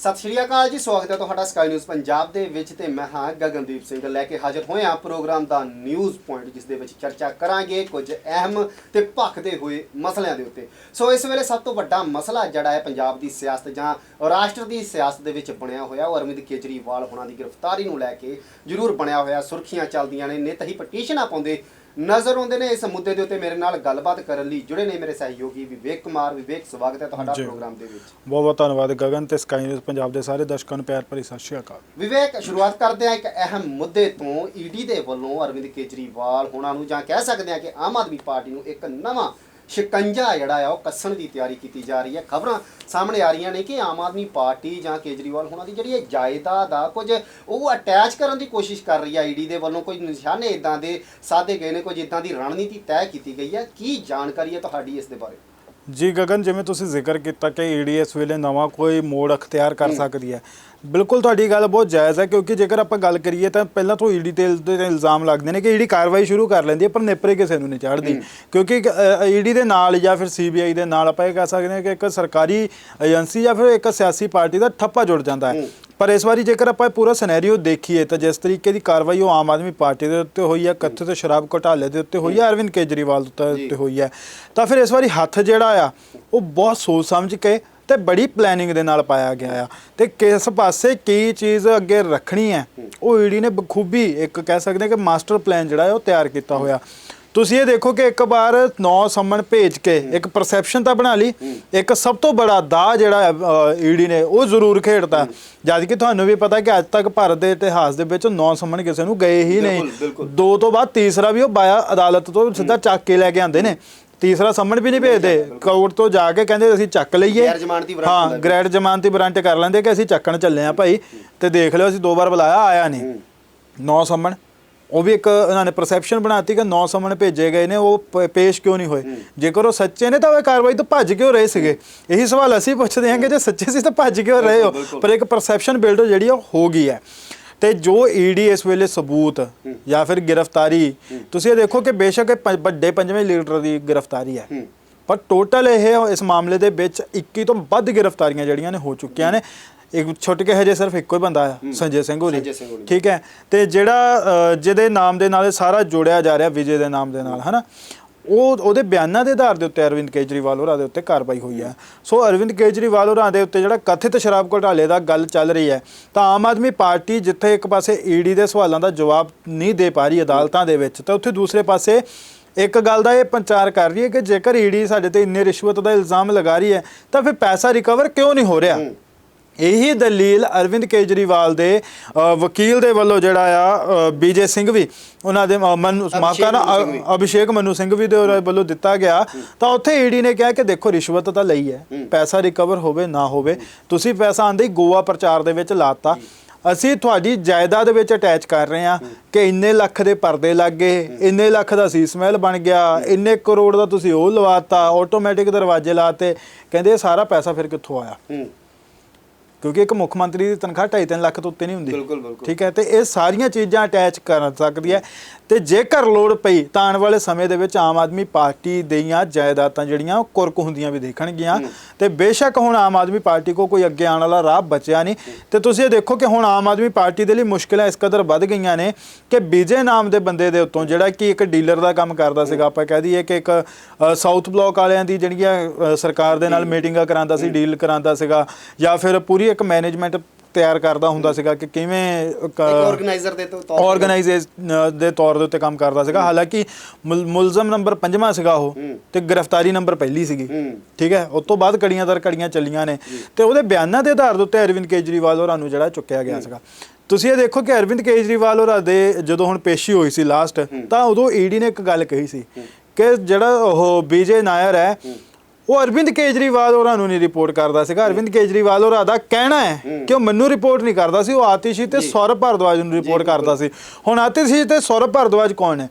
ਸਤਿ ਸ਼੍ਰੀ ਅਕਾਲ ਜੀ, ਸਵਾਗਤ ਹੈ ਤੁਹਾਡਾ ਸਕਾਈ ਨਿਊਜ਼ ਪੰਜਾਬ ਦੇ ਵਿੱਚ ਤੇ ਮੈਂ ਹਾਂ ਗਗਨਦੀਪ ਸਿੰਘ। ਲੈ ਕੇ ਹਾਜ਼ਰ ਹੋਏ ਹਾਂ ਪ੍ਰੋਗਰਾਮ ਦਾ ਨਿਊਜ਼ ਪੁਆਇੰਟ ਜਿਸ ਦੇ ਵਿੱਚ ਚਰਚਾ ਕਰਾਂਗੇ ਕੁਝ ਅਹਿਮ ਤੇ ਭਖਦੇ ਹੋਏ ਮਸਲਿਆਂ ਦੇ ਉੱਤੇ। ਸੋ ਇਸ ਵੇਲੇ ਸਭ ਤੋਂ ਵੱਡਾ ਮਸਲਾ ਜਿਹੜਾ ਹੈ ਪੰਜਾਬ ਦੀ ਸਿਆਸਤ ਜਾਂ ਰਾਸ਼ਟਰ ਦੀ ਸਿਆਸਤ ਦੇ ਵਿੱਚ ਬਣਿਆ ਹੋਇਆ, ਉਹ ਅਰਵਿੰਦ ਕੇਜਰੀਵਾਲ ਹੋਣਾ ਦੀ ਗ੍ਰਿਫਤਾਰੀ ਨੂੰ ਲੈ ਕੇ ਜ਼ਰੂਰ ਬਣਿਆ ਹੋਇਆ। ਸੁਰਖੀਆਂ ਚੱਲਦੀਆਂ ਨੇ, ਨਿਤ ਹੀ ਪਟੀਸ਼ਨਾਂ ਪਾਉਂਦੇ ਨਜ਼ਰ ਆਉਂਦੇ ਨੇ ਇਸ ਮੁੱਦੇ ਦੇ ਉੱਤੇ ਮੇਰੇ ਨਾਲ ਗੱਲਬਾਤ ਕਰਨ ਲਈ ਜੁੜੇ ਨੇ ਮੇਰੇ ਸਹਿਯੋਗੀ ਵਿਵੇਕ ਕੁਮਾਰ। ਵਿਵੇਕ ਸਵਾਗਤ ਹੈ ਤੁਹਾਡਾ ਜੀ। ਪ੍ਰੋਗਰਾਮ ਦੇ ਵਿੱਚ। ਬਹੁਤ ਬਹੁਤ ਧੰਨਵਾਦ ਗਗਨ ਤੇ ਸਕਾਈ ਨਿਊਜ਼ ਪੰਜਾਬ ਦੇ ਸਾਰੇ ਦਰਸ਼ਕਾਂ ਨੂੰ ਪਿਆਰ ਭਰੀ ਸਤਿ ਸ਼੍ਰੀ ਅਕਾਲ। ਵਿਵੇਕ ਸ਼ੁਰੂਆਤ ਕਰਦੇ ਹਾਂ ਇੱਕ ਅਹਿਮ ਮੁੱਦੇ ਤੋਂ। ਈਡੀ ਦੇ ਵੱਲੋਂ ਅਰਵਿੰਦ ਕੇਜਰੀਵਾਲ ਹੋਣਾ ਨੂੰ ਜਾਂ ਕਹਿ ਸਕਦੇ ਹਾਂ ਕਿ ਆਮ ਆਦਮੀ ਪਾਰਟੀ ਨੂੰ ਇੱਕ ਨਵਾਂ ਸ਼ਿਕੰਜਾ ਜਿਹੜਾ ਆ, ਉਹ ਕੱਸਣ ਦੀ ਤਿਆਰੀ ਕੀਤੀ ਜਾ ਰਹੀ ਹੈ। ਖਬਰਾਂ ਸਾਹਮਣੇ ਆ ਰਹੀਆਂ ਨੇ ਕਿ ਆਮ ਆਦਮੀ ਪਾਰਟੀ ਜਾਂ ਕੇਜਰੀਵਾਲ ਹੋਣਾ ਦੀ ਜਿਹੜੀ ਇਹ ਜਾਇਦਾਦ ਆ, ਕੁਝ ਉਹ ਅਟੈਚ ਕਰਨ ਦੀ ਕੋਸ਼ਿਸ਼ ਕਰ ਰਹੀ ਹੈ ਈਡੀ ਦੇ ਵੱਲੋਂ ਕੋਈ ਨਿਸ਼ਾਨੇ ਇਦਾਂ ਦੇ ਸਾਧੇ ਗਏ ਨੇ, ਕੁਝ ਇਦਾਂ ਦੀ ਰਣਨੀਤੀ ਤੈਅ ਕੀਤੀ ਗਈ ਹੈ ਕੀ ਜਾਣਕਾਰੀ ਹੈ ਤੁਹਾਡੀ ਇਸ ਦੇ ਬਾਰੇ? ਜੀ ਗਗਨ ਜਿਵੇਂ ਤੁਸੀਂ ਜ਼ਿਕਰ ਕੀਤਾ ਕਿ ਈਡੀਐਸ ਵੇਲੇ ਨਵਾਂ ਕੋਈ ਮੋੜ ਅਖਤਿਆਰ ਕਰ ਸਕਦੀ ਹੈ। ਬਿਲਕੁਲ ਤੁਹਾਡੀ ਗੱਲ ਬਹੁਤ ਜਾਇਜ਼ ਹੈ ਕਿਉਂਕਿ ਜੇਕਰ ਆਪਾਂ ਗੱਲ ਕਰੀਏ ਤਾਂ ਪਹਿਲਾਂ ਤੋਂ ਈਡੀ ਤੇ ਤੇ ਇਲਜ਼ਾਮ ਲੱਗਦੇ ਨੇ ਕਿ ਈਡੀ ਕਾਰਵਾਈ ਸ਼ੁਰੂ ਕਰ ਲੈਂਦੀ ਹੈ ਪਰ ਨੇਪਰੇ ਕਿਸੇ ਨੂੰ ਨਹੀਂ ਚੜ੍ਹਦੀ। ਕਿਉਂਕਿ ਈਡੀ ਦੇ ਨਾਲ ਜਾਂ ਫਿਰ ਸੀਬੀਆਈ ਦੇ ਨਾਲ ਆਪਾਂ ਇਹ ਕਹਿ ਸਕਦੇ ਹਾਂ ਕਿ ਇੱਕ ਸਰਕਾਰੀ ਏਜੰਸੀ ਜਾਂ ਫਿਰ ਇੱਕ ਸਿਆਸੀ ਪਾਰਟੀ ਦਾ ਠੱਪਾ ਜੁੜ ਜਾਂਦਾ ਹੈ। ਪਰ ਇਸ ਵਾਰੀ ਜੇਕਰ ਆਪਾਂ ਇਹ ਪੂਰਾ ਸਿਨੈਰੀਓ ਦੇਖੀਏ ਤਾਂ ਜਿਸ ਤਰੀਕੇ ਦੀ ਕਾਰਵਾਈ ਉਹ ਆਮ ਆਦਮੀ ਪਾਰਟੀ ਦੇ ਉੱਤੇ ਹੋਈ ਹੈ ਕਥਿਤ ਸ਼ਰਾਬ ਘੁਟਾਲੇ ਦੇ ਉੱਤੇ ਹੋਈ ਹੈ ਅਰਵਿੰਦ ਕੇਜਰੀਵਾਲ ਦੇ ਉੱਤੇ- ਹੋਈ ਹੈ। ਤਾਂ ਫਿਰ ਇਸ ਵਾਰੀ ਹੱਥ ਜਿਹੜਾ ਆ ਉਹ ਬਹੁਤ ਸੋਚ ਸਮਝ ਕੇ ਤੇ ਬੜੀ ਪਲੈਨਿੰਗ ਦੇ ਨਾਲ ਪਾਇਆ ਗਿਆ ਆ। ਤੇ ਕਿਸ ਪਾਸੇ ਕੀ ਚੀਜ਼ ਅੱਗੇ ਰੱਖਣੀ ਹੈ ਉਹ ਈਡੀ ਨੇ ਬਖੂਬੀ ਇੱਕ ਕਹਿ ਸਕਦੇ ਕਿ ਮਾਸਟਰ ਪਲਾਨ ਜਿਹੜਾ ਹੈ ਉਹ ਤਿਆਰ ਕੀਤਾ ਹੋਇਆ। ਤੁਸੀਂ ਇਹ ਦੇਖੋ ਕਿ ਇੱਕ ਵਾਰ ਨੌ ਸੰਮਣ ਭੇਜ ਕੇ ਇੱਕ ਪਰਸੈਪਸ਼ਨ ਤਾਂ ਬਣਾ ਲਈ। ਇੱਕ ਸਭ ਤੋਂ ਬੜਾ ਦਾ ਜਿਹੜਾ ਈਡੀ ਨੇ ਉਹ ਜ਼ਰੂਰ ਖੇਡਤਾ। ਜਦ ਕਿ ਤੁਹਾਨੂੰ ਵੀ ਪਤਾ ਕਿ ਅੱਜ ਤੱਕ ਭਾਰਤ ਦੇ ਇਤਿਹਾਸ ਦੇ ਵਿੱਚ ਨੌ ਸੰਮਣ ਕਿਸੇ ਨੂੰ ਗਏ ਹੀ ਨਹੀਂ। ਦੋ ਤੋਂ ਬਾਅਦ ਤੀਸਰਾ ਵੀ ਉਹ ਬਾਇਆ ਅਦਾਲਤ ਤੋਂ ਸਿੱਧਾ ਚੱਕ ਕੇ ਲੈ ਕੇ ਆਉਂਦੇ ਨੇ। ਤੀਸਰਾ ਸੰਮਣ ਵੀ ਨਹੀਂ ਭੇਜਦੇ। ਕੋਰਟ ਤੋਂ ਜਾ ਕੇ ਕਹਿੰਦੇ ਅਸੀਂ ਚੱਕ ਲਈਏ। ਹਾਂ। ਗ੍ਰੈਡ ਜ਼ਮਾਨਤੀ ਵਾਰੰਟ ਕਰ ਲੈਂਦੇ ਕਿ ਅਸੀਂ ਚੱਕਣ ਚੱਲੇ ਆ ਭਾਈ। ਤੇ ਦੇਖ ਲਿਓ ਅਸੀਂ ਦੋ ਵਾਰ ਬੁਲਾਇਆ ਆਇਆ ਨਹੀਂ। ਨੌ ਸੰਮਣ। ਉਹ ਵੀ ਇੱਕ ਉਹਨਾਂ ਨੇ ਪਰਸੈਪਸ਼ਨ ਬਣਾਤੀ ਕਿ ਨੌ ਸੰਮਣ ਭੇਜੇ ਗਏ ਨੇ ਉਹ ਪੇਸ਼ ਕਿਉਂ ਨਹੀਂ ਹੋਏ? ਜੇਕਰ ਉਹ ਸੱਚੇ ਨੇ ਤਾਂ ਉਹ ਕਾਰਵਾਈ ਤੋਂ ਭੱਜ ਕਿਉਂ ਰਹੇ ਸੀਗੇ? ਇਹੀ ਸਵਾਲ ਅਸੀਂ ਪੁੱਛਦੇ ਹਾਂ ਕਿ ਜੇ ਸੱਚੇ ਸੀ ਤਾਂ ਭੱਜ ਕਿਉਂ ਰਹੇ ਹੋ। ਪਰ ਇੱਕ ਪਰਸੈਪਸ਼ਨ ਬਿਲਡ ਜਿਹੜੀ ਉਹ ਹੋ ਗਈ ਹੈ। ਤੇ ਜੋ ਈਡੀ ਇਸ ਵੇਲੇ ਸਬੂਤ ਜਾਂ ਫਿਰ ਗ੍ਰਿਫਤਾਰੀ ਤੁਸੀਂ ਇਹ ਦੇਖੋ ਕਿ ਬੇਸ਼ੱਕ ਵੱਡੇ ਪੰਜਵੇਂ ਲੀਡਰ ਦੀ ਗ੍ਰਿਫਤਾਰੀ ਹੂੰ। ਪਰ ਟੋਟਲ ਇਹ ਇਸ ਮਾਮਲੇ ਦੇ ਵਿੱਚ 21 ਤੋਂ ਵੱਧ ਗ੍ਰਿਫਤਾਰੀਆਂ ਜਿਹੜੀਆਂ ਨੇ ਹੋ ਚੁੱਕੀਆਂ ਨੇ। ਇੱਕ ਛੁੱਟ ਕੇ ਹਜੇ ਸਿਰਫ ਇੱਕੋ ਹੀ ਬੰਦਾ ਆ ਸੰਜੇ ਸਿੰਘ ਹੋਰੀ। ਸੰਜੇ ਸਿੰਘ ਹੋਰੀ। ਠੀਕ ਹੈ? ਤੇ ਜਿਹੜਾ ਅ, ਜਿਹਦੇ ਨਾਮ ਦੇ ਨਾਲ ਇਹ ਸਾਰਾ ਜੋੜਿਆ ਜਾ ਰਿਹਾ ਵਿਜੇ ਦੇ ਨਾਮ ਦੇ ਨਾਲ ਹਨਾ? ਉਹ ਉਹਦੇ ਬਿਆਨਾਂ ਦੇ ਆਧਾਰ ਦੇ ਉੱਤੇ ਅਰਵਿੰਦ ਕੇਜਰੀਵਾਲ ਹੋਰਾਂ ਦੇ ਉੱਤੇ ਕਾਰਵਾਈ ਹੋਈ ਹੈ। ਸੋ ਅਰਵਿੰਦ ਕੇਜਰੀਵਾਲ ਹੋਰਾਂ ਦੇ ਉੱਤੇ ਜਿਹੜਾ ਕਥਿਤ ਸ਼ਰਾਬ ਘੁਟਾਲੇ ਦਾ ਗੱਲ ਚੱਲ ਰਹੀ ਹੈ ਤਾਂ ਆਮ ਆਦਮੀ ਪਾਰਟੀ ਜਿੱਥੇ ਇੱਕ ਪਾਸੇ ਈਡੀ ਦੇ ਸਵਾਲਾਂ ਦਾ ਜਵਾਬ ਨਹੀਂ ਦੇ ਪਾ ਰਹੀ ਅਦਾਲਤਾਂ ਦੇ ਵਿੱਚ ਤਾਂ ਉੱਥੇ ਦੂਸਰੇ ਪਾਸੇ ਇੱਕ ਗੱਲ ਦਾ ਇਹ ਪ੍ਰਚਾਰ ਕਰ ਰਹੀ ਹੈ ਕਿ ਜੇਕਰ ਈਡੀ ਸਾਡੇ ਤੇ ਇੰਨੇ ਰਿਸ਼ਵਤ ਦਾ ਇਲਜ਼ਾਮ ਲਗਾ ਰਹੀ ਹੈ ਤਾਂ ਫਿਰ ਪੈਸਾ ਰਿਕਵਰ ਕਿਉਂ ਨਹੀਂ ਹੋ ਰਿਹਾ? ਇਹੀ ਦਲੀਲ ਅਰਵਿੰਦ ਕੇਜਰੀਵਾਲ ਦੇ ਵਕੀਲ ਦੇ ਵੱਲੋਂ ਜਿਹੜਾ ਆ ਬੀਜੇ ਸਿੰਘ ਵੀ ਉਹਨਾਂ ਦੇ ਮਨ ਮਾਫ ਕਰਨਾ ਅਭਿਸ਼ੇਕ ਮਨੂ ਸਿੰਘ ਵੀ ਦੇ ਵੱਲੋਂ ਦਿੱਤਾ ਗਿਆ। ਤਾਂ ਉੱਥੇ ਈਡੀ ਨੇ ਕਿਹਾ ਕਿ ਦੇਖੋ ਰਿਸ਼ਵਤ ਤਾਂ ਲਈ ਹੈ। ਪੈਸਾ ਰਿਕਵਰ ਹੋਵੇ ਨਾ ਹੋਵੇ। ਤੁਸੀਂ ਪੈਸਾ ਆਂਦੇ ਗੋਆ ਪ੍ਰਚਾਰ ਦੇ ਵਿੱਚ ਲਾਤਾ। ਅਸੀਂ ਤੁਹਾਡੀ ਜਾਇਦਾਦ ਵਿੱਚ ਅਟੈਚ ਕਰ ਰਹੇ ਹਾਂ ਕਿ ਇੰਨੇ ਲੱਖ ਦੇ ਪਰਦੇ ਲੱਗ ਗਏ ਇੰਨੇ ਲੱਖ ਦਾ ਸੀਸ ਮਹਿਲ ਬਣ ਗਿਆ ਇੰਨੇ ਕਰੋੜ ਦਾ ਤੁਸੀਂ ਉਹ ਲਵਾਤਾ ਆਟੋਮੈਟਿਕ ਦਰਵਾਜ਼ੇ ਲਾਤੇ। ਕਹਿੰਦੇ ਇਹ ਸਾਰਾ ਪੈਸਾ ਫਿਰ ਕਿੱਥੋਂ ਆਇਆ? ਕਿਉਂਕਿ ਇੱਕ ਮੁੱਖ ਮੰਤਰੀ ਦੀ ਤਨਖਾਹ 2.5 ਲੱਖ ਤੋਂ ਉੱਤੇ ਨਹੀਂ ਹੁੰਦੀ ਬਿਲਕੁਲ, ਬਿਲਕੁਲ। ਠੀਕ ਹੈ ਤੇ ਇਹ ਸਾਰੀਆਂ ਚੀਜ਼ਾਂ ਅਟੈਚ ਕਰ ਸਕਦੀ ਹੈ ਤੇ ਜੇਕਰ ਲੋੜ ਪਈ ਤਾਂ ਆਉਣ ਵਾਲੇ ਸਮੇਂ ਦੇ ਵਿੱਚ ਆਮ ਆਦਮੀ ਪਾਰਟੀ ਦੀਆਂ ਜਾਇਦਾਦਾਂ ਜਿਹੜੀਆਂ ਉਹ ਕੁਰਕ ਹੁੰਦੀਆਂ ਵੀ ਦੇਖਣਗੀਆਂ। ਤੇ ਬੇਸ਼ੱਕ ਹੁਣ ਆਮ ਆਦਮੀ ਪਾਰਟੀ ਕੋ ਕੋਈ ਅੱਗੇ ਆਉਣ ਵਾਲਾ ਰਾਹ ਬਚਿਆ ਨਹੀਂ। ਤੇ ਤੁਸੀਂ ਇਹ ਦੇਖੋ ਕਿ ਹੁਣ ਆਮ ਆਦਮੀ ਪਾਰਟੀ ਦੇ ਲਈ ਮੁਸ਼ਕਲਾਂ ਇਸ ਕਦਰ ਵੱਧ ਗਈਆਂ ਨੇ ਕਿ ਵਿਜੇ ਨਾਮ ਦੇ ਬੰਦੇ ਦੇ ਉੱਤੋਂ ਜਿਹੜਾ ਕਿ ਇੱਕ ਡੀਲਰ ਦਾ ਕੰਮ ਕਰਦਾ ਸੀਗਾ ਆਪਾਂ ਕਹਿ ਦਈਏ ਕਿ ਇੱਕ ਸਾਊਥ ਬਲਾਕ ਵਾਲਿਆਂ ਦੀ ਜਿਹੜੀਆਂ ਸਰਕਾਰ ਦੇ ਨਾਲ ਮੀਟਿੰਗਾਂ ਕਰਾਉਂਦਾ ਸੀ ਡੀਲ ਕਰਾਉਂਦਾ ਸੀਗਾ ਜਾਂ ਫਿਰ ਪੂਰੀ ਇੱਕ ਮੈਨੇਜਮੈਂਟ ਤਿਆਰ ਕਰਦਾ ਹੁੰਦਾ ਸੀਗਾ ਕਿ ਕਿਵੇਂ ਇੱਕ ਆਰਗੇਨਾਈਜ਼ਰ ਦੇ ਤੌਰ ਤੇ। ਆਰਗੇਨਾਈਜ਼ੇਸ਼ਨ ਦੇ ਤੌਰ ਦੇ ਉੱਤੇ ਕੰਮ ਕਰਦਾ ਸੀਗਾ। ਹਾਲਾਂਕਿ ਮੁਲ- ਮੁਲਜ਼ਮ ਨੰਬਰ 5ਵਾਂ ਸੀਗਾ ਉਹ ਤੇ ਗ੍ਰਿਫਤਾਰੀ ਨੰਬਰ ਪਹਿਲੀ ਸੀਗੀ। ਠੀਕ ਹੈ? ਉਸ ਤੋਂ ਬਾਅਦ ਕੜੀਆਂ ਦਰ ਕੜੀਆਂ ਚੱਲੀਆਂ ਨੇ। ਤੇ ਉਹਦੇ ਬਿਆਨਾਂ ਦੇ ਆਧਾਰ ਦੇ ਉੱਤੇ ਅਰਵਿੰਦ ਕੇਜਰੀਵਾਲ ਹੋਰਾਂ ਨੂੰ ਜਿਹੜਾ ਚੁੱਕਿਆ ਗਿਆ ਸੀਗਾ। ਤੁਸੀਂ ਇਹ ਦੇਖੋ ਕਿ ਅਰਵਿੰਦ ਕੇਜਰੀਵਾਲ ਹੋਰਾਂ ਦੇ ਜਦੋਂ ਹੁਣ ਪੇਸ਼ੀ ਹੋਈ ਸੀ ਲਾਸਟ ਤਾਂ ਉਦੋਂ ਈਡੀ ਨੇ ਇੱਕ ਗੱਲ ਕਹੀ ਸੀ ਕਿ ਜਿਹੜਾ ਉਹ ਬੀਜੇ ਨਾਇਰ ਹੈ। ਉਹ ਅਰਵਿੰਦ ਕੇਜਰੀਵਾਲ ਹੋਰਾਂ ਨੂੰ ਨਹੀਂ ਰਿਪੋਰਟ ਕਰਦਾ ਸੀਗਾ। ਅਰਵਿੰਦ ਕੇਜਰੀਵਾਲ ਹੋਰਾਂ ਦਾ ਕਹਿਣਾ ਹੈ ਕਿ ਉਹ ਮੈਨੂੰ ਰਿਪੋਰਟ ਨਹੀਂ ਕਰਦਾ ਸੀ ਉਹ ਆਤਿਸ਼ੀ ਤੇ ਸੌਰਭ ਭਾਰਦਵਾਜ ਨੂੰ ਰਿਪੋਰਟ ਕਰਦਾ ਸੀ। ਹੁਣ ਆਤਿਸ਼ੀ ਤੇ ਸੌਰਭ ਭਾਰਦਵਾਜ ਕੌਣ ਹੈ?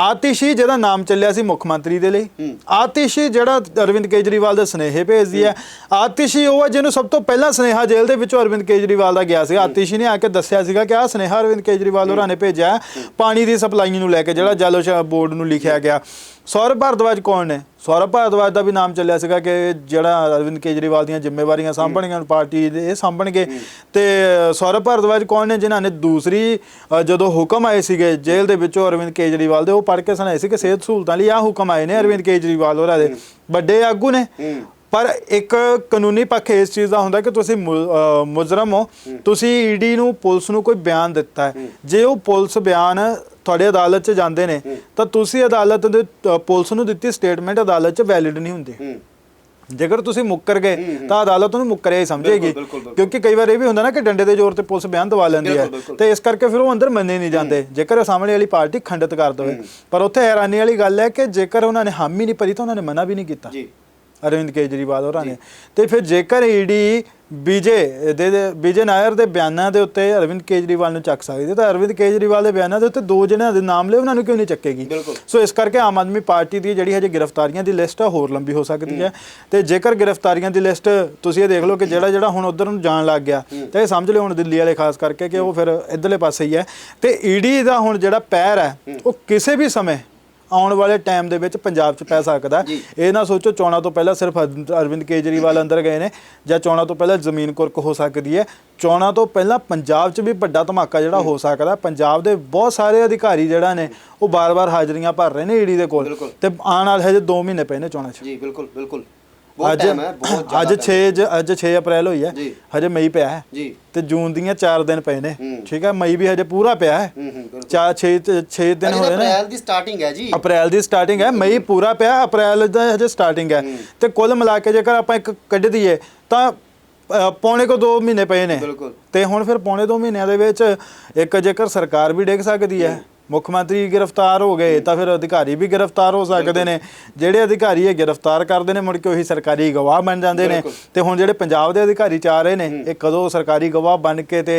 ਆਤਿਸ਼ੀ ਜਿਹਦਾ ਨਾਮ ਚੱਲਿਆ ਸੀ ਮੁੱਖ ਮੰਤਰੀ ਦੇ ਲਈ। ਆਤਿਸ਼ੀ ਜਿਹੜਾ ਅਰਵਿੰਦ ਕੇਜਰੀਵਾਲ ਦੇ ਸਨੇਹੇ ਭੇਜਦੀ ਹੈ। ਆਤਿਸ਼ੀ ਉਹ ਹੈ ਜਿਹਨੂੰ ਸਭ ਤੋਂ ਪਹਿਲਾਂ ਸਨੇਹਾ ਜੇਲ੍ਹ ਦੇ ਵਿੱਚੋਂ ਅਰਵਿੰਦ ਕੇਜਰੀਵਾਲ ਦਾ ਗਿਆ ਸੀ। ਆਤਿਸ਼ੀ ਨੇ ਆ ਕੇ ਦੱਸਿਆ ਸੀਗਾ ਕਿ ਆਹ ਸਨੇਹਾ ਅਰਵਿੰਦ ਕੇਜਰੀਵਾਲ ਹੋਰਾਂ ਨੇ ਭੇਜਿਆ ਪਾਣੀ ਦੀ ਸਪਲਾਈ ਨੂੰ ਲੈ ਕੇ ਜਿਹੜਾ ਜਲ ਬੋਰਡ ਨੂੰ ਲਿਖਿਆ ਗਿਆ। ਸੌਰਵ ਭਾਰਦਵਾਜ ਕੌਣ ਨੇ? ਸੌਰਵ ਭਾਰਦਵਾਜ ਦਾ ਵੀ ਨਾਮ ਚੱਲਿਆ ਸੀਗਾ ਕਿ ਜਿਹੜਾ ਅਰਵਿੰਦ ਕੇਜਰੀਵਾਲ ਦੀਆਂ ਜ਼ਿੰਮੇਵਾਰੀਆਂ ਸਾਂਭਣਗੀਆਂ ਪਾਰਟੀ ਦੇ ਇਹ ਸਾਂਭਣਗੇ। ਤੇ ਸੌਰਵ ਭਾਰਦਵਾਜ ਕੌਣ ਨੇ ਜਿਨ੍ਹਾਂ ਨੇ ਦੂਸਰੀ ਜਦੋਂ ਹੁਕਮ ਆਏ ਸੀਗੇ ਜੇਲ੍ਹ ਦੇ ਵਿੱਚੋਂ ਅਰਵਿੰਦ ਕੇਜਰੀਵਾਲ ਦੇ ਉਹ ਪੜ੍ਹ ਕੇ ਸੁਣਾਏ ਸੀ ਕਿ ਸਿਹਤ ਸਹੂਲਤਾਂ ਲਈ ਆ ਹੁਕਮ ਆਏ ਨੇ ਅਰਵਿੰਦ ਕੇਜਰੀਵਾਲ ਹੋਰਾਂ ਦੇ। ਵੱਡੇ ਆਗੂ ਨੇ। ਪਰ ਇੱਕ ਕਾਨੂੰਨੀ ਪੱਖ ਇਸ ਚੀਜ਼ ਦਾ ਹੁੰਦਾ ਕਿ ਤੁਸੀਂ ਮੁਜਰਮ ਹੋ। ਤੁਸੀਂ ਈਡੀ ਨੂੰ ਪੁਲਿਸ ਨੂੰ ਕੋਈ ਬਿਆਨ ਦਿੱਤਾ ਹੈ। ਜੇ ਉਹ ਪੁਲਿਸ ਬਿਆਨ ਤੁਹਾਡੇ ਅਦਾਲਤ 'ਚ ਜਾਂਦੇ ਨੇ ਤਾਂ ਤੁਸੀਂ ਅਦਾਲਤ ਦੇ ਪੁਲਿਸ ਨੂੰ ਦਿੱਤੀ ਸਟੇਟਮੈਂਟ ਅਦਾਲਤ 'ਚ ਵੈਲਿਡ ਨਹੀਂ ਹੁੰਦੀ। ਜੇਕਰ ਤੁਸੀਂ ਮੁੱਕਰ ਗਏ ਤਾਂ ਅਦਾਲਤ ਉਹਨੂੰ ਮੁੱਕਰਿਆ ਹੀ ਸਮਝੇਗੀ। ਕਿਉਂਕਿ ਕਈ ਵਾਰ ਇਹ ਵੀ ਹੁੰਦਾ ਨਾ ਕਿ ਡੰਡੇ ਦੇ ਜ਼ੋਰ ਤੇ ਪੁਲਿਸ ਬਿਆਨ ਦਵਾ ਲੈਂਦੀ ਹੈ। ਤੇ ਇਸ ਕਰਕੇ ਫਿਰ ਉਹ ਅੰਦਰ ਮੰਨੇ ਨਹੀਂ ਜਾਂਦੇ। ਜੇਕਰ ਉਹ ਸਾਹਮਣੇ ਵਾਲੀ ਪਾਰਟੀ ਖੰਡਿਤ ਕਰ ਦੇਵੇ। ਪਰ ਉੱਥੇ ਹੈਰਾਨੀ ਵਾਲੀ ਗੱਲ ਹੈ ਕਿ ਜੇਕਰ ਉਹਨਾਂ ਨੇ ਹਾਮੀ ਨਹੀਂ ਭਰੀ ਤਾਂ ਉਹਨਾਂ ਨੇ ਮਨਾ ਵੀ ਨਹੀਂ ਕੀਤਾ। ਜੀ। ਅਰਵਿੰਦ ਕੇਜਰੀਵਾਲ ਹੋਰਾਂ ਨੇ। ਤੇ ਫਿਰ ਜੇਕਰ ਈਡੀ ਬੀਜੇ ਦੇ ਬੀਜੇ ਨਾਇਰ ਦੇ ਬਿਆਨਾਂ ਦੇ ਉੱਤੇ ਅਰਵਿੰਦ ਕੇਜਰੀਵਾਲ ਨੂੰ ਚੱਕ ਸਕਦੀ ਤਾਂ ਅਰਵਿੰਦ ਕੇਜਰੀਵਾਲ ਦੇ ਬਿਆਨਾਂ ਦੇ ਉੱਤੇ ਦੋ ਜਣਿਆਂ ਦੇ ਨਾਮ ਲਏ ਉਹਨਾਂ ਨੂੰ ਕਿਉਂ ਨਹੀਂ ਚੱਕੇਗੀ। ਸੋ ਇਸ ਕਰਕੇ ਆਮ ਆਦਮੀ ਪਾਰਟੀ ਦੀ ਜਿਹੜੀ ਹਜੇ ਗ੍ਰਿਫਤਾਰੀਆਂ ਦੀ ਲਿਸਟ ਆ ਹੋਰ ਲੰਬੀ ਹੋ ਸਕਦੀ ਹੈ। ਤੇ ਜੇਕਰ ਗ੍ਰਿਫਤਾਰੀਆਂ ਦੀ ਲਿਸਟ ਤੁਸੀਂ ਇਹ ਦੇਖ ਲਓ ਕਿ ਜਿਹੜਾ ਜਿਹੜਾ ਹੁਣ ਉਧਰ ਨੂੰ ਜਾਣ ਲੱਗ ਗਿਆ ਤਾਂ ਇਹ ਸਮਝ ਲਿਓ ਹੁਣ ਦਿੱਲੀ ਵਾਲੇ ਖਾਸ ਕਰਕੇ ਕਿ ਉਹ ਫਿਰ ਇਧਰਲੇ ਪਾਸੇ ਹੀ ਹੈ। ਤੇ ਈਡੀ ਦਾ ਹੁਣ ਜਿਹੜਾ ਪੈਰ ਹੈ। ਉਹ ਕਿਸੇ ਵੀ ਸਮੇਂ ਆਉਣ ਵਾਲੇ ਟਾਈਮ ਦੇ ਵਿੱਚ ਪੰਜਾਬ 'ਚ ਪੈ ਸਕਦਾ। ਇਹ ਨਾ ਸੋਚੋ ਚੋਣਾਂ ਤੋਂ ਪਹਿਲਾਂ ਸਿਰਫ ਅਰਵਿੰਦ- ਕੇਜਰੀਵਾਲ ਅੰਦਰ ਗਏ ਨੇ ਜਾਂ ਚੋਣਾਂ ਤੋਂ ਪਹਿਲਾਂ ਜ਼ਮੀਨ ਕੁਰਕ ਹੋ ਸਕਦੀ ਹੈ। ਚੋਣਾਂ ਤੋਂ ਪਹਿਲਾਂ ਪੰਜਾਬ 'ਚ ਵੀ ਵੱਡਾ ਧਮਾਕਾ ਜਿਹੜਾ ਹੋ ਸਕਦਾ ਪੰਜਾਬ ਦੇ ਬਹੁਤ ਸਾਰੇ ਅਧਿਕਾਰੀ ਜਿਹੜਾ ਨੇ ਉਹ ਬਾਰ-ਬਾਰ ਹਾਜ਼ਰੀਆਂ ਭਰ ਰਹੇ ਨੇ ਈਡੀ ਦੇ ਕੋਲ। ਤੇ ਆਉਣ ਵਾਲੇ ਹਜੇ 2 ਮਹੀਨੇ ਪਏ ਨੇ ਚੋਣਾਂ 'ਚ। ਜੀ ਬਿਲਕੁਲ ਬਿਲਕੁਲ। ਬਹੁਤ ਅੱਜ ਟਾਈਮ ਹੈ ਬਹੁਤ ਜ਼ਿਆਦਾ ਅੱਜ time 6 ਜ- ਅੱਜ 6 ਅਪ੍ਰੈਲ ਹੋਈ ਹੈ। ਜੀ। ਹਜੇ ਮਈ ਪਿਆ ਹੈ। ਜੀ। ਤੇ ਜੂਨ ਦੀਆਂ 4 ਦਿਨ ਪਏ ਨੇ। ਹੂੰ। ਠੀਕ ਹੈ ਮਈ ਵੀ ਹਜੇ ਪੂਰਾ ਪਿਆ ਹੈ। ਹੂੰ ਹੂੰ ਬਿਲਕੁਲ। 4 6 6 ਦਿਨ ਅਜੇ ਤਾਂ ਹੋਏ ਨੇ। ਅਪ੍ਰੈਲ ਦੀ ਸਟਾਰਟਿੰਗ ਹੈ ਜੀ। ਅਪ੍ਰੈਲ ਦੀ ਸਟਾਰਟਿੰਗ ਹੈ ਮਈ ਪੂਰਾ ਪਿਆ ਅਪ੍ਰੈਲ ਦਾ ਹਜੇ ਸਟਾਰਟਿੰਗ ਹੈ। ਤੇ ਕੁੱਲ ਮਿਲਾ ਕੇ ਜੇਕਰ ਆਪਾਂ ਇੱਕ ਕੱਢ ਦਈਏ ਤਾਂ ਅ, ਪੌਣੇ ਕੋ 2 ਮਹੀਨੇ ਪਏ ਨੇ। ਬਿਲਕੁਲ। ਤੇ ਹੁਣ ਫਿਰ ਪੌਣੇ 2 ਮਹੀਨਿਆਂ ਦੇ ਵਿੱਚ ਇੱਕ ਜੇਕਰ ਸਰਕਾਰ ਵੀ ਡਿੱਗ ਸਕਦੀ ਹੈ ਮੁੱਖ ਮੰਤਰੀ ਗ੍ਰਿਫਤਾਰ ਹੋ ਗਏ ਤਾਂ ਫਿਰ ਅਧਿਕਾਰੀ ਵੀ ਗ੍ਰਿਫਤਾਰ ਹੋ ਸਕਦੇ ਨੇ। ਜਿਹੜੇ ਅਧਿਕਾਰੀ ਇਹ ਗ੍ਰਿਫਤਾਰ ਕਰਦੇ ਨੇ ਮੁੜ ਕੇ ਉਹੀ ਸਰਕਾਰੀ ਗਵਾਹ ਬਣ ਜਾਂਦੇ ਨੇ। ਤੇ ਹੁਣ ਜਿਹੜੇ ਪੰਜਾਬ ਦੇ ਅਧਿਕਾਰੀ ਚਾਹ ਰਹੇ ਨੇ ਇਹ ਕਦੋਂ ਸਰਕਾਰੀ ਗਵਾਹ ਬਣ ਕੇ ਤੇ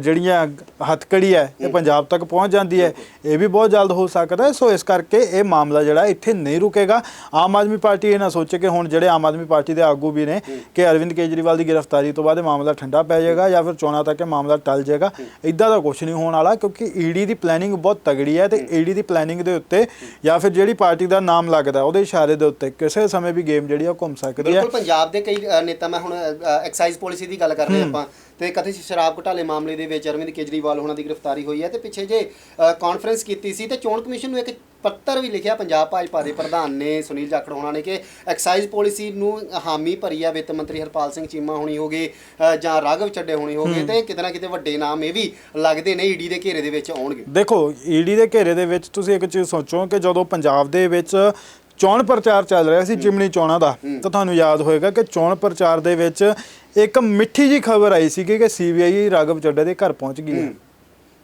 ਜਿਹੜੀਆਂ ਹੱਥਕੜੀ ਹੈ ਇਹ ਪੰਜਾਬ ਤੱਕ ਪਹੁੰਚ ਜਾਂਦੀ ਹੈ ਇਹ ਵੀ ਬਹੁਤ ਜਲਦ ਹੋ ਸਕਦਾ ਹੈ। ਸੋ ਇਸ ਕਰਕੇ ਇਹ ਮਾਮਲਾ ਜਿਹੜਾ ਇੱਥੇ ਨਹੀਂ ਰੁਕੇਗਾ। ਆਮ ਆਦਮੀ ਪਾਰਟੀ ਇਹ ਨਾ ਸੋਚੇ ਕਿ ਹੁਣ ਜਿਹੜੇ ਆਮ ਆਦਮੀ ਪਾਰਟੀ ਦੇ ਆਗੂ ਵੀ ਨੇ ਕਿ ਅਰਵਿੰਦ ਕੇਜਰੀਵਾਲ ਦੀ ਗ੍ਰਿਫਤਾਰੀ ਤੋਂ ਬਾਅਦ ਇਹ ਮਾਮਲਾ ਠੰਡਾ ਪੈ ਜਾਏਗਾ ਜਾਂ ਫਿਰ ਚੋਣਾਂ ਤੱਕ ਇਹ ਮਾਮਲਾ ਟਲ ਜਾਏਗਾ। ਇਦਾਂ ਦਾ ਕੁਝ ਨਹੀਂ ਹੋਣ ਵਾਲਾ ਕਿਉਂਕਿ ਈਡੀ ਦੀ ਪਲੈਨਿੰਗ ਬਹੁਤ ਤਗੜੀ ਹੈ ਤੇ ਈਡੀ ਦੀ ਪਲੈਨਿੰਗ ਦੇ ਉੱਤੇ ਜਾਂ ਫਿਰ ਜਿਹੜੀ ਪਾਰਟੀ ਦਾ ਨਾਮ ਲੱਗਦਾ ਉਹਦੇ ਇਸ਼ਾਰੇ ਦੇ ਉੱਤੇ ਕਿਸੇ ਸਮੇਂ ਵੀ ਗੇਮ ਜਿਹੜੀ ਆ ਘੁੰਮ ਸਕਦੀ ਹੈ। ਬਿਲਕੁਲ ਪੰਜਾਬ ਦੇ ਕਈ ਨੇਤਾ ਮੈਂ ਹੁਣ ਐਕਸਾਈਜ਼ ਪਾਲਿਸੀ ਦੀ ਗੱਲ ਕਰ ਰਹੇ ਆਪਾਂ। ਤੇ ਕਥਿਤ ਸ਼ਰਾਬ ਘੁਟਾਲੇ ਮਾਮਲੇ ਦੇ ਵਿੱਚ ਅਰਵਿੰਦ ਕੇਜਰੀਵਾਲ ਉਹਨਾਂ ਦੀ ਗ੍ਰਿਫਤਾਰੀ ਹੋਈ ਹੈ ਤੇ ਪਿੱਛੇ ਜੇ ਕਾਨਫਰੰਸ ਕੀਤੀ ਸੀ ਤੇ ਚੋਣ ਕਮਿਸ਼ਨ ਨੂੰ ਇੱਕ ਪੱਤਰ ਵੀ ਲਿਖਿਆ ਪੰਜਾਬ ਭਾਜਪਾ ਦੇ ਪ੍ਰਧਾਨ ਨੇ ਸੁਨੀਲ ਜਾਖੜ ਹੋਣਾ ਨੇ ਕਿ ਐਕਸਾਈਜ਼ ਪਾਲਿਸੀ ਨੂੰ ਹਾਮੀ ਭਰੀ ਆ ਵਿੱਤ ਮੰਤਰੀ ਹਰਪਾਲ ਸਿੰਘ ਚੀਮਾ ਹੋਣੀ ਹੋਗੇ ਜਾਂ ਰਾਘਵ ਚੱਡੇ ਹੋਣੀ ਹੋਗੇ ਤੇ ਕਿਤੇ ਨਾ ਕਿਤੇ ਵੱਡੇ ਨਾਮ ਇਹ ਵੀ ਲੱਗਦੇ ਨੇ ਈਡੀ ਦੇ ਘੇਰੇ ਦੇ ਵਿੱਚ ਆਉਣਗੇ। ਦੇਖੋ ਈਡੀ ਦੇ ਘੇਰੇ ਦੇ ਵਿੱਚ ਤੁਸੀਂ ਇੱਕ ਚੀਜ਼ ਸੋਚੋ ਕਿ ਜਦੋਂ ਪੰਜਾਬ ਦੇ ਵਿੱਚ ਚੋਣ ਪ੍ਰਚਾਰ ਚੱਲ ਰਿਹਾ ਸੀ ਜਿਮਣੀ ਚੋਣਾਂ ਦਾ ਤਾਂ ਤੁਹਾਨੂੰ ਯਾਦ ਹੋਏਗਾ ਕਿ ਚੋਣ ਪ੍ਰਚਾਰ ਦੇ ਵਿੱਚ ਇੱਕ ਮਿੱਠੀ ਜੀ ਖਬਰ ਆਈ ਸੀ ਕਿ ਸੀਬੀਆਈ ਰਾਘਵ ਚੱਡਾ ਦੇ ਘਰ ਪਹੁੰਚ ਗਈ ਹੈ।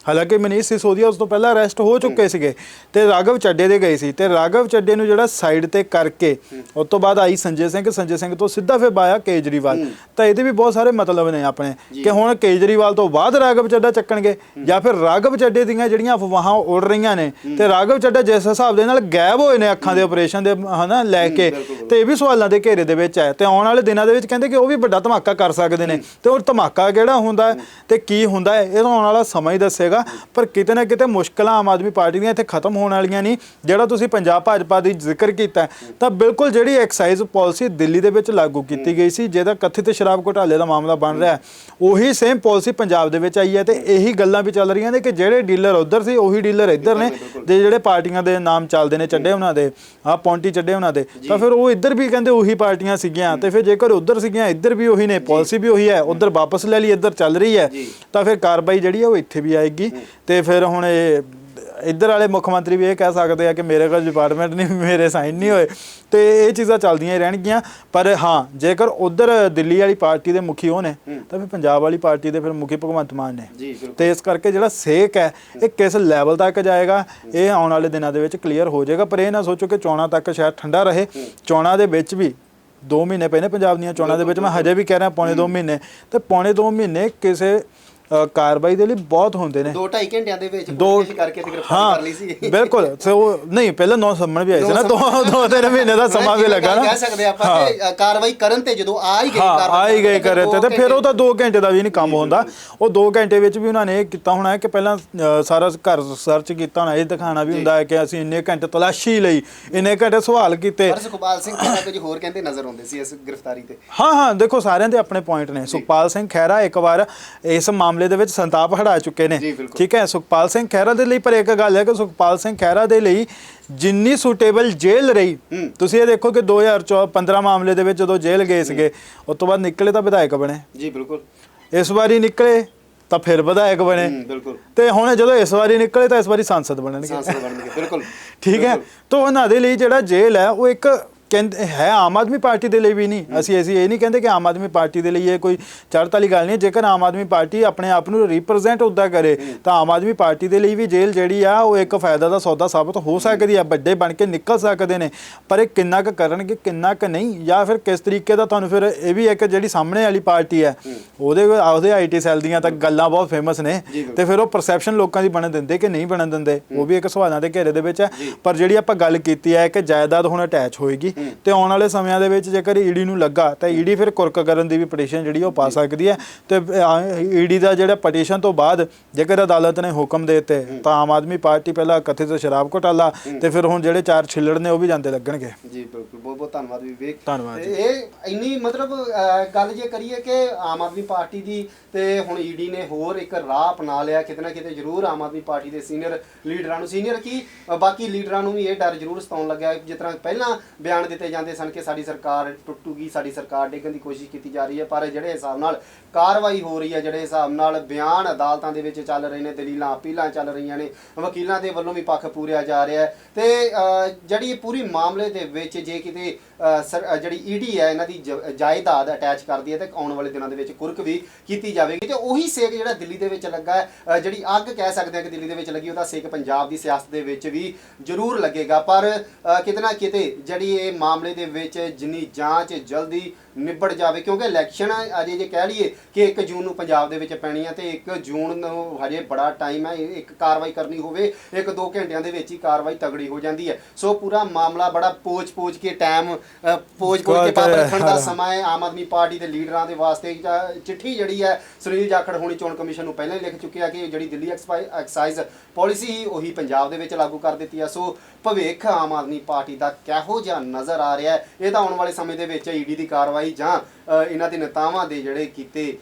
ਹਾਲਾਂਕਿ ਮਨੀਸ਼ ਸਿਸੋਦੀਆ ਉਸ ਤੋਂ ਪਹਿਲਾਂ ਅਰੈਸਟ ਹੋ ਚੁੱਕੇ ਸੀਗੇ ਤੇ ਰਾਘਵ ਚੱਡੇ ਦੇ ਗਏ ਸੀ ਤੇ ਰਾਘਵ ਚੱਡੇ ਨੂੰ ਜਿਹੜਾ ਸਾਈਡ ਤੇ ਕਰਕੇ ਉਸ ਤੋਂ ਬਾਅਦ ਆਈ ਸੰਜੇ ਸਿੰਘ। ਸੰਜੇ ਸਿੰਘ ਤੋਂ ਸਿੱਧਾ ਫਿਰ ਬਾਇਆ ਕੇਜਰੀਵਾਲ। ਤਾਂ ਇਹਦੇ ਵੀ ਬਹੁਤ ਸਾਰੇ ਮਤਲਬ ਨੇ ਆਪਣੇ ਕਿ ਹੁਣ ਕੇਜਰੀਵਾਲ ਤੋਂ ਬਾਅਦ ਰਾਘਵ ਚੱਡਾ ਚੱਕਣਗੇ ਜਾਂ ਫਿਰ ਰਾਘਵ ਚੱਡੇ ਦੀਆਂ ਜਿਹੜੀਆਂ ਅਫਵਾਹਾਂ ਉੱਡ ਰਹੀਆਂ ਨੇ ਤੇ ਰਾਘਵ ਚੱਡਾ ਜਿਸ ਹਿਸਾਬ ਦੇ ਨਾਲ ਗਾਇਬ ਹੋਏ ਨੇ ਅੱਖਾਂ ਦੇ ਆਪਰੇਸ਼ਨ ਦੇ ਹਨਾ ਲੈ ਕੇ ਤੇ ਇਹ ਵੀ ਸਵਾਲਾਂ ਦੇ ਘੇਰੇ ਦੇ ਵਿੱਚ ਹੈ। ਤੇ ਆਉਣ ਵਾਲੇ ਦਿਨਾਂ ਦੇ ਵਿੱਚ ਕਹਿੰਦੇ ਕਿ ਉਹ ਵੀ ਵੱਡਾ ਧਮਾਕਾ ਕਰ ਸਕਦੇ ਨੇ। ਤੇ ਉਹ ਧਮਾਕਾ ਕਿਹੜਾ ਹੁੰਦਾ ਹੈ ਤੇ ਕੀ ਹੁੰਦਾ ਹੈ ਇਹ ਤਾਂ ਆਉਣ ਵਾਲਾ ਸਮਾਂ ਹੀ ਦੱਸੇਗਾ। ਪਰ ਕਿਤੇ ਨਾ ਕਿਤੇ ਮੁਸ਼ਕਲਾਂ ਆਮ ਆਦਮੀ ਪਾਰਟੀ ਦੀਆਂ ਇੱਥੇ ਖਤਮ ਹੋਣ ਵਾਲੀਆਂ ਨਹੀਂ ਜਿਹੜਾ ਤੁਸੀਂ ਪੰਜਾਬ ਭਾਜਪਾ ਦੀ ਜ਼ਿਕਰ ਕੀਤਾ ਤਾਂ ਬਿਲਕੁਲ ਜਿਹੜੀ ਐਕਸਾਈਜ਼ ਪਾਲਿਸੀ ਦਿੱਲੀ ਦੇ ਵਿੱਚ ਲਾਗੂ ਕੀਤੀ ਗਈ ਸੀ ਜਿਹਦਾ ਕਥਿਤ ਸ਼ਰਾਬ ਘੁਟਾਲੇ ਦਾ ਮਾਮਲਾ ਬਣ ਰਿਹਾ ਉਹੀ ਸੇਮ ਪਾਲਿਸੀ ਪੰਜਾਬ ਦੇ ਵਿੱਚ ਆਈ ਹੈ ਤੇ ਇਹੀ ਗੱਲਾਂ ਵੀ ਚੱਲ ਰਹੀਆਂ ਨੇ ਕਿ ਜਿਹੜੇ ਡੀਲਰ ਉਧਰ ਸੀ ਉਹੀ ਡੀਲਰ ਇੱਧਰ ਨੇ। ਤੇ ਜਿਹੜੇ ਪਾਰਟੀਆਂ ਦੇ ਨਾਮ ਚੱਲਦੇ ਨੇ ਚੱਡੇ ਉਹਨਾਂ ਦੇ ਆ ਪੌਂਟੀ ਚੱਡੇ ਉਹਨਾਂ ਦੇ ਤਾਂ ਫਿਰ ਉਹ ਇੱਧਰ ਵੀ ਕਹਿੰਦੇ ਉਹੀ ਪਾਰਟੀਆਂ ਸੀਗੀਆਂ ਤੇ ਫਿਰ ਜੇਕਰ ਉਧਰ ਸੀਗੀਆਂ ਇੱਧਰ ਵੀ ਉਹੀ ਨੇ ਪਾਲਿਸੀ ਵੀ ਉਹੀ ਹੈ ਉਧਰ ਵਾਪਸ ਲੈ ਲਈ ਇੱਧਰ ਚੱਲ ਰਹੀ ਹੈ ਤਾਂ ਫਿਰ ਕਾਰਵਾਈ ਜਿਹੜੀ ਹੈ ਉਹ ਇੱਥੇ ਵੀ ਆਏਗੀ ਤੇ ਫਿਰ ਹੁਣ ਇਹ ਇੱਧਰ ਵਾਲੇ ਮੁੱਖ ਮੰਤਰੀ ਵੀ ਇਹ ਕਹਿ ਸਕਦੇ ਆ ਕਿ ਮੇਰੇ ਕੋਲ ਡਿਪਾਰਟਮੈਂਟ ਨਹੀਂ ਮੇਰੇ ਸਾਈਨ ਨਹੀਂ ਹੋਏ। ਤੇ ਇਹ ਚੀਜ਼ਾਂ ਚੱਲਦੀਆਂ ਹੀ ਰਹਿਣਗੀਆਂ। ਪਰ ਹਾਂ ਜੇਕਰ ਉਧਰ ਦਿੱਲੀ ਵਾਲੀ ਪਾਰਟੀ ਦੇ ਮੁਖੀ ਉਹ ਨੇ ਤਾਂ ਫਿਰ ਪੰਜਾਬ ਵਾਲੀ ਪਾਰਟੀ ਦੇ ਫਿਰ ਮੁਖੀ ਭਗਵੰਤ ਮਾਨ ਨੇ। ਤੇ ਇਸ ਕਰਕੇ ਜਿਹੜਾ ਸੇਕ ਹੈ ਇਹ ਕਿਸ ਲੈਵਲ ਤੱਕ ਜਾਏਗਾ ਇਹ ਆਉਣ ਵਾਲੇ ਦਿਨਾਂ ਦੇ ਵਿੱਚ ਕਲੀਅਰ ਹੋ ਜਾਏਗਾ। ਪਰ ਇਹ ਨਾ ਸੋਚੋ ਕਿ ਚੋਣਾਂ ਤੱਕ ਸ਼ਾਇਦ ਠੰਡਾ ਰਹੇ। ਚੋਣਾਂ ਦੇ ਵਿੱਚ ਵੀ 2 ਮਹੀਨੇ ਪਏ ਨੇ ਪੰਜਾਬ ਦੀਆਂ ਚੋਣਾਂ ਦੇ ਵਿੱਚ। ਮੈਂ ਹਜੇ ਵੀ ਕਹਿ ਰਿਹਾ ਪੌਣੇ 2 ਮਹੀਨੇ। ਤੇ ਪੌਣੇ 2 ਮਹੀਨੇ ਕਿਸੇ ਕਾਰਵਾਈ ਦੇ ਲਈ ਬਹੁਤ ਹੁੰਦੇ ਨੇ। ਦੋ ਢਾਈ ਘੰਟਿਆਂ ਦੇ ਵਿੱਚ ਕੋਸ਼ਿਸ਼ ਕਰਕੇ ਤੇ ਗ੍ਰਿਫਤਾਰ ਕਰ ਲਈ ਸੀ। ਬਿਲਕੁਲ। ਤੇ ਉਹ ਨਹੀਂ ਪਹਿਲਾਂ ਨੌ ਸੰਮਣ ਵੀ ਆਏ ਸੀ ਨਾ ਦੋ ਦੋ ਤਿੰਨ ਮਹੀਨੇ ਦਾ ਸਮਾਂ ਵੀ ਲੱਗਾ ਨਾ। ਕਹਿ ਸਕਦੇ ਆਪਾਂ ਕਿ ਕਾਰਵਾਈ ਕਰਨ ਤੇ ਜਦੋਂ ਆ ਹੀ ਗਈ ਕਾਰਵਾਈ ਆ ਹੀ ਕਰਨ ਕਰੇ ਤੇ ਫਿਰ ਉਹ ਤਾਂ 2 ਘੰਟੇ ਦਾ ਵੀ ਨਹੀਂ ਕੰਮ ਹੁੰਦਾ। ਉਹ 2 ਘੰਟੇ ਵਿੱਚ ਵੀ ਉਹਨਾਂ ਨੇ ਇਹ ਕੀਤਾ ਹੋਣਾ ਹੈ ਕਿ ਪਹਿਲਾਂ ਸਾਰਾ ਘਰ ਸਰਚ ਕੀਤਾ ਹੋਣਾ ਇਹ ਦਿਖਾਣਾ ਵੀ ਹੁੰਦਾ ਹੈ ਕਿ ਅਸੀਂ ਇੰਨੇ ਘੰਟੇ ਤਲਾਸ਼ੀ ਲਈ ਇੰਨੇ ਘੰਟੇ ਸਵਾਲ ਕੀਤੇ। ਪਰ ਸੁਖਪਾਲ ਸਿੰਘ ਕਹਿੰਦਾ ਕੁਝ ਹੋਰ ਕਹਿੰਦੇ ਨਜ਼ਰ ਆਉਂਦੇ ਸੀ ਇਸ ਗ੍ਰਿਫਤਾਰੀ ਤੇ। ਹਾਂ ਹਾਂ ਦੇਖੋ ਸਾਰਿਆਂ ਦੇ ਆਪਣੇ ਪੁਆਇੰਟ ਨੇ। ਸੁਖਪਾਲ ਸਿੰਘ ਖਹਿਰਾ ਇੱਕ ਵਾਰ ਇਸ ਮਾਮਲੇ ਦੇ ਵਿੱਚ ਸੰਤਾਪ ਹੜਾ ਚੁੱਕੇ ਨੇ। ਠੀਕ ਹੈ ਸੁਖਪਾਲ ਸਿੰਘ ਖਹਿਰਾ ਦੇ ਲਈ ਪਰ ਇੱਕ ਗੱਲ ਹੈ ਕਿ ਸੁਖਪਾਲ ਸਿੰਘ ਖਹਿਰਾ ਦੇ ਲਈ ਜਿੰਨੀ ਸੂਟੇਬਲ ਜੇਲ੍ਹ ਰਹੀ। ਤੁਸੀਂ ਇਹ ਦੇਖੋ ਕਿ 2015 ਮਾਮਲੇ ਦੇ ਵਿੱਚ ਜਦੋਂ ਜੇਲ੍ਹ ਗਏ ਸੀਗੇ ਉਸ ਤੋਂ ਬਾਅਦ ਨਿਕਲੇ ਤਾਂ ਵਿਧਾਇਕ ਬਣੇ। ਜੀ ਬਿਲਕੁਲ। ਇਸ ਵਾਰੀ ਨਿਕਲੇ ਤਾਂ ਫਿਰ ਵਿਧਾਇਕ ਬਣੇ। ਬਿਲਕੁਲ। ਤੇ ਹੁਣ ਜਦੋਂ ਇਸ ਵਾਰੀ ਨਿਕਲੇ ਤਾਂ ਇਸ ਵਾਰੀ ਸੰਸਦ ਬਣਨਗੇ। ਸਾਂਸਦ ਬਣਨਗੇ ਬਿਲਕੁਲ। ਠੀਕ ਹੈ ਤਾਂ ਉਹਨਾਂ ਦੇ ਲਈ ਜਿਹੜਾ ਜੇਲ੍ਹ ਹੈ ਉਹ ਇੱਕ ਕਹਿੰਦੇ ਹੈ ਆਮ ਆਦਮੀ ਪਾਰਟੀ ਦੇ ਲਈ ਵੀ ਨਹੀਂ। ਅਸੀਂ ਅਸੀਂ ਇਹ ਨਹੀਂ ਕਹਿੰਦੇ ਕਿ ਆਮ ਆਦਮੀ ਪਾਰਟੀ ਦੇ ਲਈ ਇਹ ਕੋਈ ਚੜ੍ਹਤ ਵਾਲੀ ਗੱਲ ਨਹੀਂ। ਜੇਕਰ ਆਮ ਆਦਮੀ ਪਾਰਟੀ ਆਪਣੇ ਆਪ ਨੂੰ ਰਿਪਰੈਜ਼ੈਂਟ ਉਦਾਂ ਕਰੇ ਤਾਂ ਆਮ ਆਦਮੀ ਪਾਰਟੀ ਦੇ ਲਈ ਵੀ ਜੇਲ੍ਹ ਜਿਹੜੀ ਆ ਉਹ ਇੱਕ ਫਾਇਦਾ ਦਾ ਸੌਦਾ ਸਾਬਤ ਹੋ ਸਕਦੀ ਆ ਵੱਡੇ ਬਣ ਕੇ ਨਿਕਲ ਸਕਦੇ ਨੇ। ਪਰ ਇਹ ਕਿੰਨਾ ਕੁ ਕਰਨਗੇ ਕਿੰਨਾ ਕੁ ਨਹੀਂ ਜਾਂ ਫਿਰ ਕਿਸ ਤਰੀਕੇ ਦਾ ਤੁਹਾਨੂੰ ਫਿਰ ਇਹ ਵੀ ਇੱਕ ਜਿਹੜੀ ਸਾਹਮਣੇ ਵਾਲੀ ਪਾਰਟੀ ਹੈ। ਉਹਦੇ ਉਹਦੇ ਆਈਟੀ ਸੈੱਲ ਦੀਆਂ ਤਾਂ ਗੱਲਾਂ ਬਹੁਤ ਫੇਮਸ ਨੇ। ਤੇ ਫਿਰ ਉਹ ਪਰਸੈਪਸ਼ਨ ਲੋਕਾਂ ਦੀ ਬਣਨ ਦਿੰਦੇ ਕਿ ਨਹੀਂ ਬਣਨ ਦਿੰਦੇ। ਉਹ ਵੀ ਇੱਕ ਸਵਾਲਾਂ ਦੇ ਘੇਰੇ ਦੇ ਵਿੱਚ ਹੈ ਪਰ ਜਿਹੜੀ ਆਪਾਂ ਗੱਲ ਕੀਤੀ ਹੈ ਕਿ ਜਾਇਦਾਦ ਹੁਣ ਅਟੈਚ ਹੋਏਗੀ। ਤੇ ਆਉਣ ਵਾਲੇ ਸਮਿਆਂ ਦੇ ਵਿੱਚ ਜੇਕਰ ਈਡੀ ਨੂੰ ਲੱਗਾ ਤਾਂ ਈਡੀ ਫਿਰ ਕੁਰਕ ਕਰਨ ਦੀ ਵੀ ਪਟੀਸ਼ਨ ਜਿਹੜੀ ਉਹ ਪਾ ਸਕਦੀ ਹੈ। ਤੇ ਈਡੀ ਦਾ ਜਿਹੜਾ ਪਟੀਸ਼ਨ ਤੋਂ ਬਾਅਦ ਜੇਕਰ ਅਦਾਲਤ ਨੇ ਹੁਕਮ ਦੇ ਦਿੱਤੇ ਤਾਂ ਆਮ ਆਦਮੀ ਪਾਰਟੀ ਪਹਿਲਾਂ ਕਥਿਤ ਸ਼ਰਾਬ ਘੋਟਾਲਾ ਤੇ ਫਿਰ ਹੁਣ ਜਿਹੜੇ ਚਾਰ ਛਿੱਲੜ ਨੇ ਉਹ ਵੀ ਜਾਂਦੇ ਲੱਗਣਗੇ। ਜੀ ਬਿਲਕੁਲ। ਬਹੁਤ ਬਹੁਤ ਧੰਨਵਾਦ ਵਿਵੇਕ ਧੰਨਵਾਦ ਇਹ ਇੰਨੀ ਮਤਲਬ ਗੱਲ ਜੇ ਕਰੀਏ ਕਿ ਆਮ ਆਦਮੀ ਪਾਰਟੀ ਦੀ ਤੇ ਹੁਣ ਈਡੀ ਨੇ ਹੋਰ ਇੱਕ ਰਾਹ ਅਪਣਾ ਲਿਆ ਕਿਤੇ ਨਾ ਕਿਤੇ ਜ਼ਰੂਰ ਆਮ ਆਦਮੀ ਪਾਰਟੀ ਦੇ ਸੀਨੀਅਰ ਲੀਡਰਾਂ ਨੂੰ ਸੀਨੀਅਰ ਕੀ ਬਾਕੀ ਲੀਡਰਾਂ ਨੂੰ ਵੀ ਇਹ ਡਰ ਜ਼ਰੂਰ ਸਤਾਉਣ ਲੱਗਾ ਜਿਸ ਤਰ੍ਹਾਂ ਪਹਿਲਾਂ ਬਿਆਨ ਦਿੱਤੇ ਜਾਂਦੇ ਸਨ ਕਿ ਸਾਡੀ ਸਰਕਾਰ ਟੁੱਟੂਗੀ ਸਾਡੀ ਸਰਕਾਰ ਡੇਗਣ ਦੀ ਕੋਸ਼ਿਸ਼ ਕੀਤੀ ਜਾ ਰਹੀ ਹੈ ਪਰ ਜਿਹੜੇ ਹਿਸਾਬ ਨਾਲ ਕਾਰਵਾਈ ਹੋ ਰਹੀ ਹੈ ਜਿਹੜੇ ਹਿਸਾਬ ਨਾਲ ਬਿਆਨ ਅਦਾਲਤਾਂ ਦੇ ਵਿੱਚ ਚੱਲ ਰਹੇ ਨੇ ਦਲੀਲਾਂ ਅਪੀਲਾਂ ਚੱਲ ਰਹੀਆਂ ਨੇ ਵਕੀਲਾਂ ਦੇ ਵੱਲੋਂ ਵੀ ਪੱਖ ਪੂਰਿਆ ਜਾ ਰਿਹਾ ਹੈ ਤੇ ਅਹ, ਜਿਹੜੀ ਪੂਰੀ ਮਾਮਲੇ ਦੇ ਵਿੱਚ ਜੇ ਕਿਤੇ ਜਿਹੜੀ ਈਡੀ ਹੈ, ਇਹਨਾਂ ਦੀ ਜ- ਜਾਇਦਾਦ ਅਟੈਚ ਕਰਦੀ ਹੈ ਤੇ ਆਉਣ ਵਾਲੇ ਦਿਨਾਂ ਦੇ ਵਿੱਚ ਕੁਰਕ ਵੀ ਕੀਤੀ ਜਾਵੇਗੀ। ਤੇ ਉਹੀ ਸੇਕ ਜਿਹੜਾ ਦਿੱਲੀ ਦੇ ਵਿੱਚ ਲੱਗਾ ਹੈ ਜਿਹੜੀ ਅੱਗ ਕਹਿ ਸਕਦੇ ਹਾਂ ਕਿ ਦਿੱਲੀ ਦੇ ਵਿੱਚ ਲੱਗੀ, ਉਹਦਾ ਸੇਕ ਪੰਜਾਬ ਦੀ ਸਿਆਸਤ ਦੇ ਵਿੱਚ ਵੀ ਜ਼ਰੂਰ ਲੱਗੇਗਾ। ਪਰ ਕਿਤੇ ਨਾ ਕਿਤੇ ਜਿਹੜੀ ਇਹ ਮਾਮਲੇ ਦੇ ਵਿੱਚ ਜਿੰਨੀ ਜਾਂਚ ਜਲਦੀ ਨਿਬੜ ਜਾਵੇ ਕਿਉਂਕਿ ਇਲੈਕਸ਼ਨ ਅਜੇ ਜੇ ਕਹਿ ਲਈਏ ਕਿ 1 ਜੂਨ ਨੂੰ ਪੰਜਾਬ ਦੇ ਵਿੱਚ ਪੈਣੀ ਹੈ ਤੇ 1 ਜੂਨ ਨੂੰ ਹਜੇ ਬੜਾ ਟਾਈਮ ਹੈ ਇੱਕ ਕਾਰਵਾਈ ਕਰਨੀ ਹੋਵੇ ਇੱਕ ਦੋ ਘੰਟਿਆਂ ਦੇ ਵਿੱਚ ਹੀ ਕਾਰਵਾਈ ਤਗੜੀ ਹੋ ਜਾਂਦੀ ਹੈ ਸੋ ਪੂਰਾ ਮਾਮਲਾ ਬੜਾ ਪੋਚ-ਪੋਚ ਕੇ ਟਾਈਮ ਪੋਚ-ਪੋਚ ਕੇ ਪਾਪ ਰੱਖਣ ਦਾ ਸਮਾਂ ਹੈ। ਆਮ ਆਦਮੀ ਪਾਰਟੀ ਦੇ ਲੀਡਰਾਂ ਦੇ ਵਾਸਤੇ ਜਾਂ ਚਿੱਠੀ ਜਿਹੜੀ ਹੈ ਸੁਨੀਲ ਜਾਖੜ ਹੋਣੀ ਚੋਣ ਕਮਿਸ਼ਨ ਨੂੰ ਪਹਿਲਾਂ ਹੀ ਲਿਖ ਚੁੱਕਿਆ ਕਿ ਜਿਹੜੀ ਦਿੱਲੀ ਐਕਸਪਾਈ- ਐਕਸਾਈਜ਼ ਪਾਲਿਸੀ ਸੀ ਉਹੀ ਪੰਜਾਬ ਦੇ ਵਿੱਚ ਲਾਗੂ ਕਰ ਦਿੱਤੀ ਹੈ ਸੋ ਭਵਿੱਖ ਆਮ ਆਦਮੀ ਪਾਰਟੀ ਦਾ ਕਿਹੋ ਜਿਹਾ ਨਜ਼ਰ ਆ ਰਿਹਾ ਹੈ ਇਹ ਤਾਂ ਆਉਣ ਵਾਲੇ ਸਮੇਂ ਦੇ ਵਿੱਚ ਈਡੀ ਦੀ ਕਾਰਵਾਈ ਜਾਂ ਅ, ਇਹਨਾਂ ਦੇ ਨੇਤਾਵਾਂ ਦੇ ਜਿਹੜੇ ਕੀਤੇ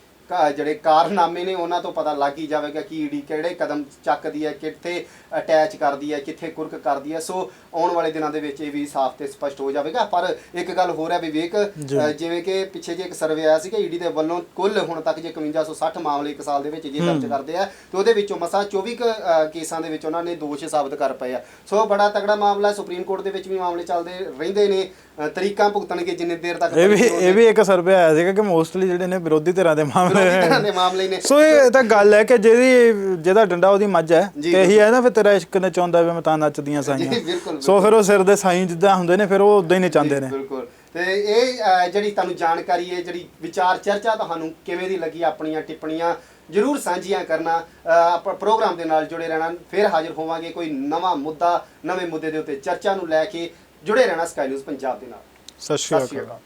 ਜਿਹੜੇ ਕਾਰਨਾਮੇ ਨੇ ਉਹਨਾਂ ਤੋਂ ਪਤਾ ਲੱਗ ਹੀ ਜਾਵੇਗਾ ਕਿ ਈਡੀ ਕਿਹੜੇ ਕਦਮ ਚੱਕਦੀ ਹੈ ਕਿੱਥੇ ਅਟੈਚ ਕਰਦੀ ਹੈ ਕਿੱਥੇ ਕੁਰਕ ਕਰਦੀ ਹੈ। ਸੋ ਆਉਣ ਵਾਲੇ ਦਿਨਾਂ ਦੇ ਵਿੱਚ ਇਹ ਵੀ ਸਾਫ਼ ਤੇ ਸਪਸ਼ਟ ਹੋ ਜਾਵੇਗਾ। ਪਰ ਇੱਕ ਗੱਲ ਹੋਰ ਹੈ ਵਿਵੇਕ ਜੀ। ਜਿਵੇਂ ਕਿ ਪਿੱਛੇ ਜੇ ਇੱਕ ਸਰਵੇ ਆਇਆ ਸੀ ਕਿ ਈਡੀ ਦੇ ਵੱਲੋਂ ਕੁੱਲ ਹੁਣ ਤੱਕ ਜੇ 5160 ਮਾਮਲੇ ਇੱਕ ਸਾਲ ਦੇ ਵਿੱਚ ਜੇ ਦਰਜ ਕਰਦੇ ਆ ਤੇ ਉਹਦੇ ਵਿੱਚੋਂ ਮਸਾ 24 ਕੁ, ਅ, ਕੇਸਾਂ ਦੇ ਵਿੱਚ ਉਹਨਾਂ ਨੇ ਦੋਸ਼ ਸਾਬਤ ਕਰ ਪਏ ਆ। ਸੋ ਬੜਾ ਤਗੜਾ ਮਾਮਲਾ। ਸੁਪਰੀਮ ਕੋਰਟ ਦੇ ਵਿੱਚ ਵੀ ਮਾਮਲੇ ਚੱਲਦੇ ਰਹਿੰਦੇ ਨੇ। ਅ, ਤਰੀਕਾਂ ਭੁਗਤਣਗੇ ਜਿੰਨੇ ਦੇਰ ਤੱਕ ਇਹ ਵੀ ਇਹ ਵੀ ਇੱਕ ਸਰਵੇ ਆਇਆ ਸੀਗਾ ਕਿ ਮੋਸਟਲੀ ਜਿਹੜੇ ਨੇ ਵਿਰੋਧੀ ਧਿਰਾਂ ਦੇ ਵਿਰੋਧੀ ਧਿਰਾਂ ਮਾਮਲੇ ਦੇ ਮਾਮਲੇ ਨੇ। ਸੋ ਇਹ ਤਾਂ ਗੱਲ ਹੈ ਕਿ ਜਿਹਦੀ ਜਿਹਦਾ ਡੰਡਾ ਉਹਦੀ ਮੱਝ ਹੈ। ਜੀ, ਤੇ ਇਹੀ ਹੈ ਨਾ ਫਿਰ ਤੇਰਾ ਇਸ਼ਕ ਨਚਾਉਂਦਾ ਵੇ ਮੈਂ ਤਾਂ ਨੱਚਦੀਆਂ ਜੀ ਸਾਈਆਂ। ਬਿਲਕੁਲ ਸੋ ਫਿਰ ਉਹ ਸਿਰ ਦੇ ਸਾਈਂ ਜਿੱਦਾਂ ਹੁੰਦੇ ਨੇ ਫਿਰ ਉਹ ਉਦਾਂ ਹੀ ਨਚਾਉਂਦੇ ਨੇ। ਬਿਲਕੁਲ। ਤੇ ਇਹ ਅ, ਜਿਹੜੀ ਤੁਹਾਨੂੰ ਜਾਣਕਾਰੀ ਹੈ ਜਿਹੜੀ ਵਿਚਾਰ ਚਰਚਾ ਤੁਹਾਨੂੰ ਕਿਵੇਂ ਦੀ ਲੱਗੀ ਆਪਣੀਆਂ ਟਿੱਪਣੀਆਂ ਜਰੂਰ ਸਾਂਝੀਆਂ ਕਰਨਾ। ਅ, ਆਪਾਂ ਪ੍ਰੋਗਰਾਮ ਦੇ ਨਾਲ ਜੁੜੇ ਰਹਿਣਾ। ਫਿਰ ਹਾਜ਼ਰ ਹੋਵਾਂਗੇ ਕੋਈ ਨਵਾਂ ਮੁੱਦਾ ਨਵੇਂ ਮੁੱਦੇ ਦੇ ਉੱਤੇ ਚਰਚਾ ਨੂੰ ਲੈ ਕੇ। ਜੁੜੇ ਰਹਿਣਾ ਸਕਾਈ ਨਿਊਜ਼ ਪੰਜਾਬ ਦੇ ਨਾਲ। ਸਤਿ ਸ਼੍ਰੀ ਅਕਾਲ।